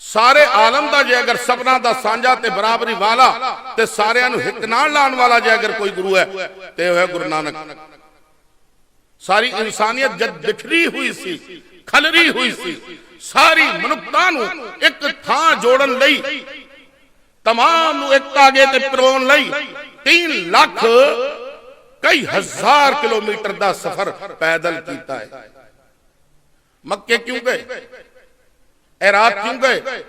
ਸਾਰੇ ਆਲਮ ਦਾ ਜੇ ਅਗਰ ਸਭਨਾ ਦਾ ਸਾਂਝਾ ਤੇ ਬਰਾਬਰੀ ਵਾਲਾ ਤੇ ਸਾਰਿਆਂ ਨੂੰ ਹਿੱਕ ਨਾਲ ਲਾਉਣ ਵਾਲਾ ਜੇ ਅਗਰ ਕੋਈ ਗੁਰੂ ਹੈ, ਤੇ ਉਹ ਹੈ ਗੁਰੂ ਨਾਨਕ। ਸਾਰੀ ਇਨਸਾਨੀਅਤ ਜਦ ਬਿਖਰੀ ਹੋਈ ਸੀ, ਖਲਰੀ ਹੋਈ ਸੀ, ਸਾਰੀ ਮਨੁੱਖਤਾ ਨੂੰ ਇੱਕ ਥਾਂ ਜੋੜਨ ਲਈ, ਤਮਾਮ ਨੂੰ ਇੱਕ ਤਾਗੇ ਤੇ ਪਰੋਣ ਲਈ 3 ਲੱਖ ਕਈ ਹਜ਼ਾਰ ਕਿਲੋਮੀਟਰ ਦਾ ਸਫ਼ਰ ਪੈਦਲ ਕੀਤਾ ਹੈ। ਮੱਕੇ ਕਿਉਂ ਗਏ? ਇਰਾਕ ਕਿਉਂ ਗਏ?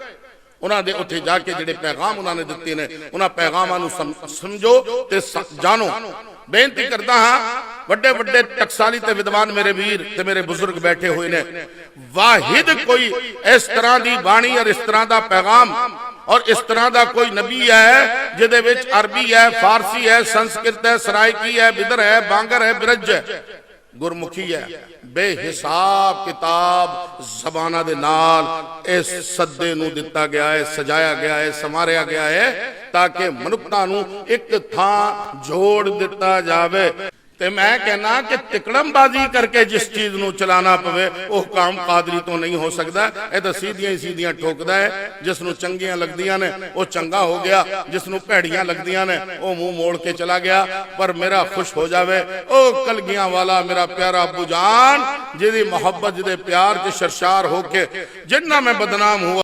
ਉਹਨਾਂ ਦੇ ਉੱਥੇ ਜਾ ਕੇ ਜਿਹੜੇ ਪੈਗਾਮ ਉਹਨਾਂ ਨੇ ਦਿੱਤੇ ਨੇ, ਉਹਨਾਂ ਪੈਗਾਮਾਂ ਨੂੰ ਸਮਝੋ ਤੇ ਜਾਣੋ। ਬੇਨਤੀ ਕਰਦਾ ਹਾਂ ਵੱਡੇ ਵੱਡੇ ਟਕਸਾਲੀ ਤੇ ਵਿਦਵਾਨ ਮੇਰੇ ਵੀਰ ਤੇ ਮੇਰੇ ਬਜ਼ੁਰਗ ਬੈਠੇ ਹੋਏ ਨੇ, ਵਾਹਿਦ ਕੋਈ ਇਸ ਤਰ੍ਹਾਂ ਦੀ ਬਾਣੀ ਔਰ ਇਸ ਤਰ੍ਹਾਂ ਦਾ ਪੈਗਾਮ ਔਰ ਇਸ ਤਰ੍ਹਾਂ ਦਾ ਕੋਈ ਨਬੀ ਹੈ ਜਿਹਦੇ ਵਿੱਚ ਅਰਬੀ ਹੈ, ਫਾਰਸੀ ਹੈ, ਸੰਸਕ੍ਰਿਤ ਹੈ, ਸਰਾਇਕੀ ਹੈ ਬਿਦਰ ਹੈ, ਬਾਂਗਰ ਹੈ, ਬਿਰਜ ਹੈ। ਗੁਰਮੁਖੀ ਹੈ। ਬੇਹਿਸਾਬ ਕਿਤਾਬ ਜ਼ਬਾਨਾਂ ਦੇ ਨਾਲ ਇਸ ਸੱਦੇ ਨੂੰ ਦਿੱਤਾ ਗਿਆ ਹੈ, ਸਜਾਇਆ ਗਿਆ ਹੈ ਸਮਾਰਿਆ ਗਿਆ ਹੈ ਤਾਂ ਕਿ ਮਨੁੱਖਤਾ ਨੂੰ ਇੱਕ ਥਾਂ ਜੋੜ ਦਿੱਤਾ ਜਾਵੇ। ਤੇ ਮੈਂ ਕਹਿੰਨਾ ਕਿ ਤਿਕੜਮਬਾਜ਼ੀ ਕਰਕੇ ਜਿਸ ਚੀਜ਼ ਨੂੰ ਚਲਾਣਾ ਪਵੇ, ਉਹ ਕੰਮ ਕਾਦਰੀ ਤੋਂ ਨਹੀਂ ਹੋ ਸਕਦਾ। ਇਹ ਤਾਂ ਸਿੱਧੀਆਂ ਹੀ ਸੀਧੀਆਂ ਠੋਕਦਾ ਹੈ। ਜਿਸ ਨੂੰ ਚੰਗੀਆਂ ਲੱਗਦੀਆਂ ਨੇ, ਉਹ ਚੰਗਾ ਹੋ ਗਿਆ। ਜਿਸ ਨੂੰ ਭੈੜੀਆਂ ਲੱਗਦੀਆਂ ਨੇ, ਉਹ ਮੂੰਹ ਮੋੜ ਕੇ ਚਲਾ ਗਿਆ। ਪਰ ਮੇਰਾ ਖੁਸ਼ ਹੋ ਜਾਵੇ ਉਹ ਕਲਗੀਆਂ ਵਾਲਾ ਮੇਰਾ ਪਿਆਰਾ ਅਬੂ ਜਿਹਦੀ ਮੁਹੱਬਤ, ਜਿਹਦੇ ਪਿਆਰ 'ਚ ਸਰਸ਼ਾਰ ਹੋ ਕੇ, ਜਿੰਨਾ ਮੈਂ ਬਦਨਾਮ ਹੁਆ